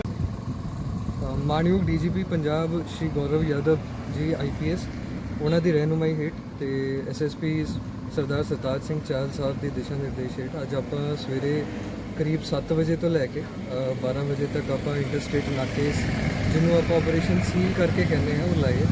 ਅ, ਮਾਣਯੋਗ DGP Punjab Shri Gaurav Yadav ji IPS ਉਹਨਾਂ ਦੀ ਰਹਿਨੁਮਾਈ ਹੇਠ ਤੇ ਐਸਐਸਪੀ ਸਰਦਾਰ ਸਰਤਾਜ ਸਿੰਘ ਚਾਹਲ ਸਾਹਿਬ ਦੇ ਦਿਸ਼ਾ ਨਿਰਦੇਸ਼ ਹੇਠ ਅੱਜ ਆਪਾਂ ਸਵੇਰੇ ਕਰੀਬ 7 ਵਜੇ ਤੋਂ ਲੈ ਕੇ ਅ, 12 ਵਜੇ ਤੱਕ ਆਪਾਂ ਇੰਟਰਸਟੇਟ ਨਾਕੇ ਜਿਹਨੂੰ ਆਪਾਂ ਆਪਰੇਸ਼ਨ ਸੀਲ ਕਰਕੇ ਕਹਿੰਦੇ ਹਾਂ ਉਹ ਲਾਏ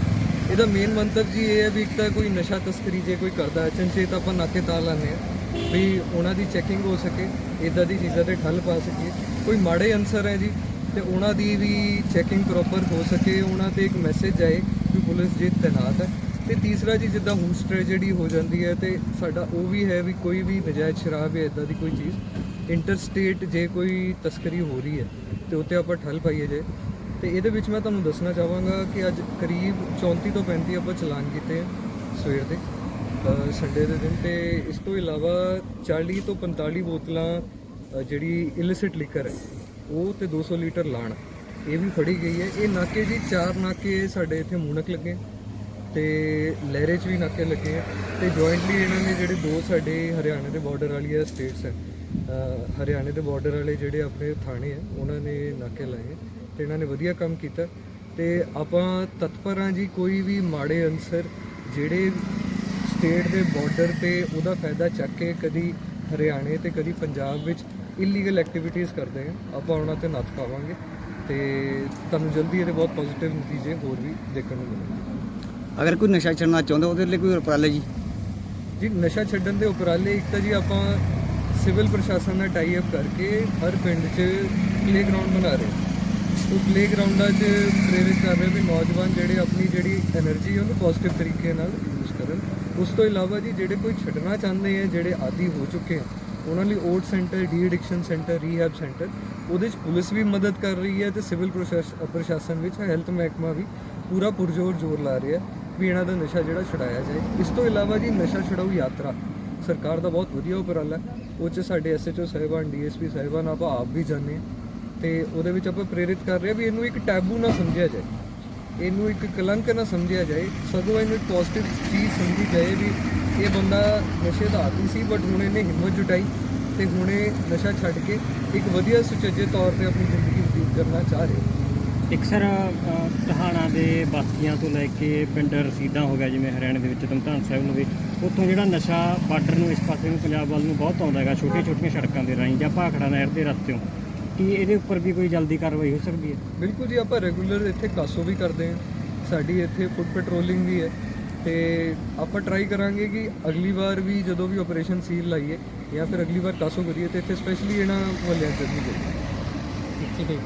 ਇਹਦਾ ਮੇਨ ਮੰਤਵ ਜੀ ਇਹ ਹੈ ਵੀ ਇੱਕ ਤਾਂ ਕੋਈ ਨਸ਼ਾ ਤਸਕਰੀ ਜੇ ਕੋਈ ਕਰਦਾ ਹੈ ਅਚਨਚੇਤ ਆਪਾਂ ਨਾਕੇ ਤਾਂ ਲਾਉਂਦੇ ਹਾਂ ਵੀ ਉਹਨਾਂ ਦੀ ਚੈਕਿੰਗ ਹੋ ਸਕੇ ਇਦਾਂ ਦੀ ਚੀਜ਼ਾਂ ਤੇ ਠੱਲ ਪਾ ਸਕੀਏ। ਕੋਈ ਮਾੜੇ ਅਨਸਰ ਹੈ ਜੀ ਤੇ ਉਹਨਾਂ ਦੀ ਵੀ ਚੈਕਿੰਗ ਪ੍ਰੋਪਰ ਹੋ ਸਕੇ ਉਹਨਾਂ ਤੇ ਇੱਕ ਮੈਸੇਜ ਆਏ ਕਿ ਪੁਲਿਸ ਜੇ ਤੈਨਾਤ ਹੈ। ਤੇ ਤੀਸਰਾ ਜੀ ਜਿੱਦਾਂ ਹੂਸ ਟ੍ਰੈਜੇਡੀ ਹੋ ਜਾਂਦੀ ਹੈ ਤੇ ਸਾਡਾ ਉਹ ਵੀ ਹੈ ਵੀ ਕੋਈ ਵੀ ਨਜਾਇਜ਼ ਸ਼ਰਾਬ ਜਾਂ ਇਦਾਂ ਦੀ ਕੋਈ ਚੀਜ਼ ਇੰਟਰਸਟੇਟ ਜੇ ਕੋਈ ਤਸਕਰੀ ਹੋ ਰਹੀ ਹੈ ਤੇ ਉੱਤੇ ਆਪਾਂ ਠੱਲ ਪਾਈਏ ਜੇ, ਤੇ ਇਹਦੇ ਵਿੱਚ ਮੈਂ ਤੁਹਾਨੂੰ ਦੱਸਣਾ ਚਾਹਾਂਗਾ ਕਿ ਅੱਜ ਕਰੀਬ 34 ਤੋਂ 35 ਆਪਾਂ ਚਲਾਨ ਕੀਤੇ ਸਵੇਰ ਦੇ ਸੰਡੇ ਦੇ ਦਿਨ ਤੇ ਇਸ ਤੋਂ ਇਲਾਵਾ 40 ਤੋਂ 45 ਬੋਤਲਾਂ ਜਿਹੜੀ ਇਲਿਸਿਟ ਲਿਕਰ ਹੈ, ਉਹ ਤੇ 200 ਲੀਟਰ ਲਾਣ, ਇਹ ਵੀ ਫੜੀ ਗਈ ਹੈ। ਇਹ ਨਾਕੇ ਜੀ, ਚਾਰ ਨਾਕੇ ਸਾਡੇ ਇੱਥੇ ਮੂਨਕ ਲੱਗੇ ਤੇ ਲਹਿਰੇ 'ਚ ਵੀ ਨਾਕੇ ਲੱਗੇ ਆ ਤੇ ਜੁਆਇੰਟਲੀ ਇਹਨਾਂ ਨੇ ਜਿਹੜੇ ਦੋ ਸਾਡੇ ਹਰਿਆਣਾ ਦੇ ਬਾਰਡਰ ਵਾਲੀਆਂ ਸਟੇਟਸ ਹੈ ਹਰਿਆਣੇ ਦੇ ਬਾਰਡਰ ਵਾਲੇ ਜਿਹੜੇ ਆਪਣੇ ਥਾਣੇ ਆ ਉਹਨਾਂ ਨੇ ਨਾਕੇ ਲਾਏ ਤੇ ਇਹਨਾਂ ਨੇ ਵਧੀਆ ਕੰਮ ਕੀਤਾ। ਤੇ ਆਪਾਂ ਤਤਪਰ ਜੀ ਕੋਈ ਵੀ ਮਾੜੇ ਅਨਸਰ ਜਿਹੜੇ ਸਟੇਟ ਦੇ ਬਾਰਡਰ ਤੇ ਉਹਦਾ ਫਾਇਦਾ ਚੱਕ ਕੇ ਕਦੀ ਹਰਿਆਣੇ ਤੇ ਕਦੀ ਪੰਜਾਬ ਵਿੱਚ ਇਲੀਗਲ ਐਕਟੀਵਿਟੀਜ਼ ਕਰਦੇ ਆ ਆਪਾਂ ਉਹਨਾਂ ਤੇ ਨੱਥ ਪਾਵਾਂਗੇ ਤੇ ਤੁਹਾਨੂੰ ਜਲਦੀ ਇਹਦੇ ਬਹੁਤ ਪੋਜ਼ਿਟਿਵ ਨਤੀਜੇ ਹੋਰ ਵੀ ਦੇਖਣ ਨੂੰ ਮਿਲਣਗੇ। ਅਗਰ ਕੋਈ ਨਸ਼ਾ ਛੱਡਣਾ ਚਾਹੁੰਦਾ ਉਹਦੇ ਲਈ ਕੋਈ ਉਪਰਾਲਾ ਜੀ? ਜੀ ਨਸ਼ਾ ਛੱਡਣ ਦੇ ਉਪਰਾਲੇ ਇੱਕ ਤਾਂ ਜੀ ਆਪਾਂ ਸਿਵਲ ਪ੍ਰਸ਼ਾਸਨ ਨਾਲ ਟਾਈ ਅਪ ਕਰਕੇ ਹਰ ਪਿੰਡ 'ਚ ਪਲੇਗਰਾਉਂਡ ਬਣਾ ਰਹੇ। ਉਹ ਪਲੇਗਰਾਉਂਡਾਂ 'ਚ ਪ੍ਰੇਰਿਤ ਕਰ ਰਹੇ ਵੀ ਨੌਜਵਾਨ ਜਿਹੜੇ ਆਪਣੀ ਜਿਹੜੀ એનર્ਜੀ ਉਹਨੂੰ ਪੋਜ਼ਿਟਿਵ ਤਰੀਕੇ ਨਾਲ ਯੂਜ਼ ਕਰਨ। ਉਸ ਤੋਂ ਇਲਾਵਾ ਜੀ ਜਿਹੜੇ ਕੋਈ ਛੱਡਣਾ ਚਾਹੁੰਦੇ ਆ, ਜਿਹੜੇ ਆਦੀ ਹੋ ਚੁੱਕੇ ਆ, ਉਹਨਾਂ ਲਈ OAT centre de addiction centre rehab centre ਉਹਦੇ 'ਚ ਪੁਲਿਸ ਵੀ ਮਦਦ ਕਰ ਰਹੀ ਹੈ ਤੇ ਸਿਵਲ ਪ੍ਰਸ਼ਾਸਨ ਵਿੱਚ ਹੈਲਥ ਮਹਿਕਮਾ ਵੀ ਪੂਰਾ ਪੁਰਜ਼ੋਰ ਜ਼ੋਰ ਲਾ ਰਿਹਾ ਵੀ ਇਹਨਾਂ ਦਾ ਨਸ਼ਾ ਜਿਹੜਾ ਛੁਡਾਇਆ ਜਾਏ। ਇਸ ਤੋਂ ਇਲਾਵਾ ਜੀ ਨਸ਼ਾ ਛੁਡਾਊ ਯਾਤਰਾ ਸਰਕਾਰ ਦਾ ਬਹੁਤ ਵਧੀਆ ਉਪਰਾਲਾ ਹੈ। ਉਹ 'ਚ ਸਾਡੇ ਐਸਐਚਓ ਸਾਹਿਬਾਨ ਡੀਐਸਪੀ ਸਾਹਿਬਾਨ ਆਪਾਂ ਆਪ ਵੀ ਜਾਂਦੇ ਹਾਂ। ਤੇ ਉਹਦੇ ਵਿੱਚ ਆਪਾਂ ਪ੍ਰੇਰਿਤ ਕਰ ਰਹੇ ਹਾਂ ਵੀ ਇਹਨੂੰ ਇੱਕ ਟੈਬੂ ਨਾ ਸਮਝਿਆ ਜਾਏ। ਇਹਨੂੰ ਇੱਕ ਕਲੰਕ ਨਾ ਸਮਝਿਆ ਜਾਏ। ਸਗੋਂ ਇਹਨੂੰ ਇੱਕ ਪੋਜ਼ਿਟਿਵ ਚੀਜ਼ ਸਮਝੀ ਜਾਏ ਵੀ ਇਹ ਬੰਦਾ ਨਸ਼ੇ ਦਾ ਆਦੀ ਸੀ ਬਟ ਹੁਣ ਇਹਨੇ ਹਿੰਮਤ ਜੁਟਾਈ ਤੇ ਹੁਣ ਇਹ ਨਸ਼ਾ ਛੱਡ ਕੇ ਇੱਕ ਵਧੀਆ ਸੁਚੱਜੇ ਤੌਰ ਤੇ ਆਪਣੀ ਜ਼ਿੰਦਗੀ ਬਤੀਤ ਕਰਨਾ ਚਾਹ ਰਿਹਾ। ਇੱਕ ਸਰ ਅ, ਟਹਾਣਾ ਦੇ ਬਾਕੀਆਂ ਤੋਂ ਲੈ ਕੇ ਪਿੰਡ ਰਸੀਦਾਂ ਹੋ ਗਿਆ ਜਿਵੇਂ ਹਰਿਆਣੇ ਦੇ ਵਿੱਚ ਤਮਤਾਨ ਸਾਹਿਬ ਨੂੰ ਵੀ ਉੱਥੋਂ ਜਿਹੜਾ ਨਸ਼ਾ ਬਾਰਡਰ ਨੂੰ ਇਸ ਪਾਸੇ ਨੂੰ ਪੰਜਾਬ ਵੱਲ ਨੂੰ ਬਹੁਤ ਆਉਂਦਾ ਹੈਗਾ ਛੋਟੀਆਂ ਛੋਟੀਆਂ ਸੜਕਾਂ ਦੇ ਰਾਹੀਂ ਜਾਂ ਭਾਖੜਾ ਨਹਿਰ ਦੇ ਰਸਤਿਓਂ ਕੀ ਇਹਦੇ ਉੱਪਰ ਵੀ ਕੋਈ ਜਲਦੀ ਕਾਰਵਾਈ ਹੋ ਸਕਦੀ ਹੈ? ਬਿਲਕੁਲ ਜੀ ਆਪਾਂ ਰੈਗੂਲਰ ਇੱਥੇ ਕਾਸੋ ਵੀ ਕਰਦੇ ਹਾਂ। ਸਾਡੀ ਇੱਥੇ ਫੁੱਟ ਪੈਟਰੋਲਿੰਗ ਵੀ ਹੈ ਤੇ ਆਪਾਂ ਟਰਾਈ ਕਰਾਂਗੇ ਕਿ ਅਗਲੀ ਵਾਰ ਵੀ ਜਦੋਂ ਵੀ ਆਪਰੇਸ਼ਨ ਸੀਲ ਲਾਈਏ ਜਾਂ ਫਿਰ ਅਗਲੀ ਵਾਰ ਕਾਸੋ ਕਰੀਏ ਤੇ ਇੱਥੇ ਸਪੈਸ਼ਲੀ ਇਹਨਾਂ ਮੁਹੱਲਿਆਂ 'ਚ ਵੀ ਕਰੀਏ ਠੀਕ ਹੈ।